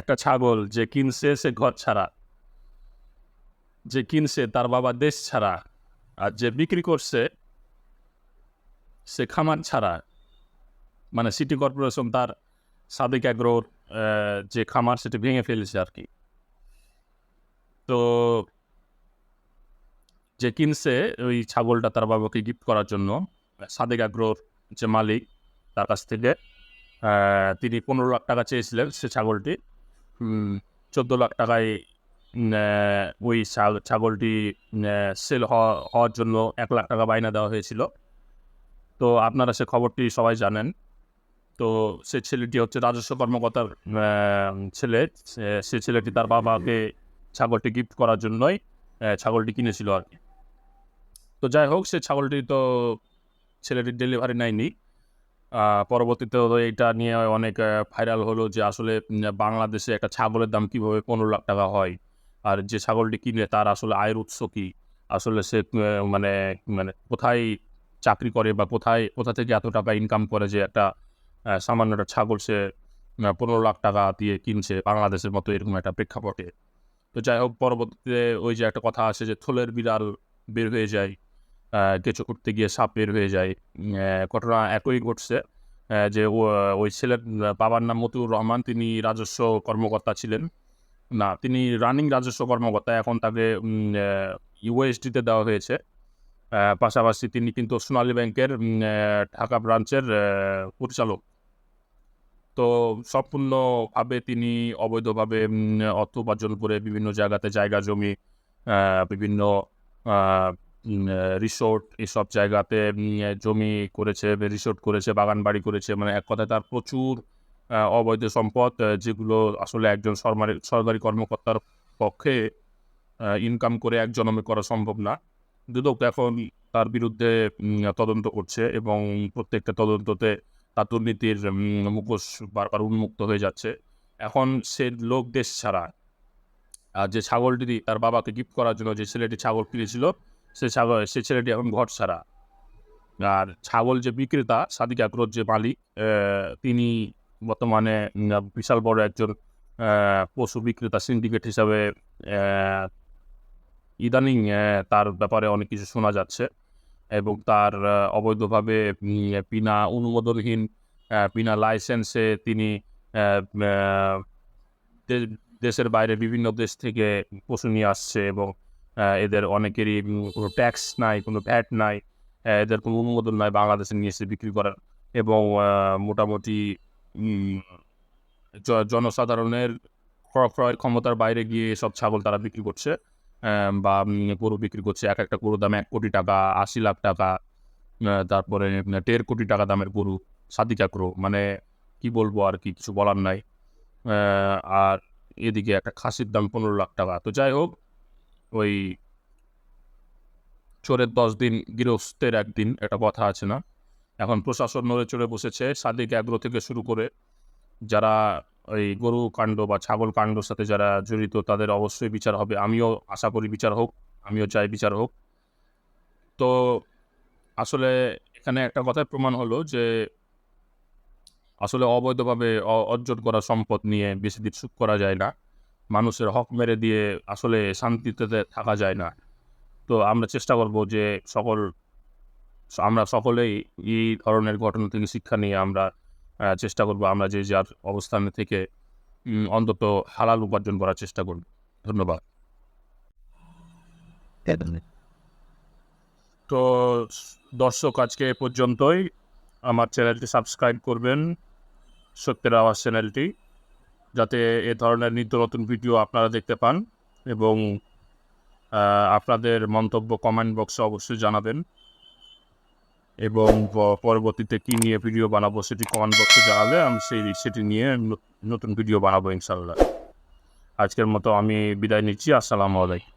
একটা ছাগল যে কিনছে সে ঘর ছাড়া, যে কিনছে তার বাবা দেশ ছাড়া, আর যে বিক্রি করছে সে খামার ছাড়া। মানে সিটি কর্পোরেশন তার সাদিক অ্যাগ্রোর যে খামার সেটা ভেঙে ফেলেছে আর কি। তো যে কিনছে ওই ছাগলটা তার বাবাকে গিফট করার জন্য সাদেক আগ্রোর যে মালিক তার কাছ থেকে তিনি পনেরো লাখ টাকা চেয়েছিলেন সে ছাগলটি। চোদ্দ লাখ টাকায় ওই ছাগলটি সেল হওয়ার জন্য এক লাখ টাকা বাইনা দেওয়া হয়েছিল। তো আপনারা সে খবরটি সবাই জানেন। তো সে ছেলেটি হচ্ছে রাজস্ব কর্মকর্তার ছেলে। সে- ছেলেটি তার বাবাকে ছাগলটি গিফট করার জন্যই ছাগলটি কিনেছিল আর কি। তো যাই হোক, সে ছাগলটি তো ছেলেটির ডেলিভারি নেয়নি। পরবর্তীতে এটা নিয়ে অনেক ভাইরাল হলো যে আসলে বাংলাদেশে একটা ছাগলের দাম কীভাবে পনেরো লাখ টাকা হয়? আর যে ছাগলটি কিনে তার আসলে আয়ের উৎস কী? আসলে সে মানে মানে কোথায় চাকরি করে বা কোথায়, কোথা থেকে এত টাকা ইনকাম করে যে একটা সামান্য একটা ছাগল সে পনেরো লাখ টাকা দিয়ে কিনছে বাংলাদেশের মতো এরকম একটা প্রেক্ষাপটে। তো যাই হোক, পরবর্তীতে ওই যে একটা কথা আছে যে থলের বিড়াল বের হয়ে যায়। কেঁচো করতে গিয়ে সাপ বের হয়ে যায়। ঘটনা একই ঘটছে যে ওই ছেলের বাবার নাম মতিউর রহমান, তিনি রাজস্ব কর্মকর্তা ছিলেন। না, তিনি রানিং রাজস্ব কর্মকর্তা, এখন তাকে ইউএসডিতে দেওয়া হয়েছে। পাশাপাশি তিনি কিন্তু সোনালী ব্যাংকের ঢাকা ব্রাঞ্চের পরিচালক। তো সম্পূর্ণভাবে তিনি অবৈধভাবে অর্থ উপার্জন করে বিভিন্ন জায়গাতে জায়গা জমি বিভিন্ন রিসোর্ট এসব জায়গাতে জমি করেছে রিসোর্ট করেছে বাগান বাড়ি করেছে। মানে এক কথায় তার প্রচুর অবৈধ সম্পদ যেগুলো আসলে একজন সরকারি সরকারি কর্মকর্তার পক্ষে ইনকাম করে এক জনমে করা সম্ভব না। দুদক এখন তার বিরুদ্ধে তদন্ত করছে এবং প্রত্যেকটা তদন্ততে তার দুর্নীতির মুখোশ বারবার উন্মুক্ত হয়ে যাচ্ছে। এখন সে লোক দেশ ছাড়া। আর যে ছাগলটি, তার বাবাকে গিফট করার জন্য যে ছেলেটি ছাগল কিনেছিল সে ছাগল, সে ছেলেটি এখন ঘর ছাড়া। আর ছাগল যে বিক্রেতা, সাদিক আগ্রহ যে মালিক তিনি বর্তমানে বিশাল বড় একজন পশু বিক্রেতা সিন্ডিকেট হিসাবে ইদানিং তার ব্যাপারে অনেক কিছু শোনা যাচ্ছে এবং তার অবৈধভাবে বিনা অনুমোদনহীন বিনা লাইসেন্সে তিনি দেশের বাইরে বিভিন্ন দেশ থেকে পশু নিয়ে আসছে এবং এদের অনেকেরই কোনো ট্যাক্স নাই, কোনো ভ্যাট নাই এদের কোনো অনুমোদন নাই বাংলাদেশে নিয়ে এসে বিক্রি করার। এবং মোটামুটি জনসাধারণের ক্রয় ক্ষমতার বাইরে গিয়ে সব ছাগল তারা বিক্রি করছে বা গরু বিক্রি করছে। এক একটা গরুর দাম এক কোটি টাকা, আশি লাখ টাকা তারপরে দেড় কোটি টাকা দামের গরু সাদি চাকরো মানে কি বলব আর কি, কিছু বলার নাই। আর এদিকে একটা খাসির দাম পনেরো লাখ টাকা। তো যাই হোক ওই চোরের দশ দিন গৃহস্থের একদিন, এটা কথা আছে না। এখন প্রশাসন নড়ে চড়ে বসেছে, সাদিক অ্যাগ্রো থেকে শুরু করে যারা ওই গরু কাণ্ড বা ছাগল কাণ্ডর সাথে যারা জড়িত, তাদের অবশ্যই বিচার হবে। আমিও আশা করি বিচার হোক, আমিও চাই বিচার হোক। তো আসলে এখানে একটা কথাই প্রমাণ হলো যে আসলে অবৈধভাবে অর্জন করা সম্পদ নিয়ে বেশি দিন সুখ করা যায় না। মানুষের হক মেরে দিয়ে আসলে শান্তিতে থাকা যায় না। তো আমরা চেষ্টা করব যে সকল আমরা সকলেই এই ধরনের ঘটনা থেকে শিক্ষা নিয়ে আমরা চেষ্টা করব আমরা যে যার অবস্থান থেকে অন্তত হালাল উপার্জন করার চেষ্টা করব। ধন্যবাদ। তো দর্শক আজকে এ পর্যন্তই। আমার চ্যানেলটি সাবস্ক্রাইব করবেন সত্যের আওয়াজ চ্যানেলটি। যাতে এ ধরনের নিত্য নতুন ভিডিও আপনারা দেখতে পান এবং আপনাদের মন্তব্য কমেন্ট বক্সে অবশ্যই জানাবেন। এবং পরবর্তীতে কী নিয়ে ভিডিও বানাবো সেটি কমেন্ট বক্সে জানালে আমি সেই সেটি নিয়ে নতুন ভিডিও বানাবো ইনশাল্লাহ আজকের মতো আমি বিদায় নিচ্ছি, আসসালামু আলাইকুম।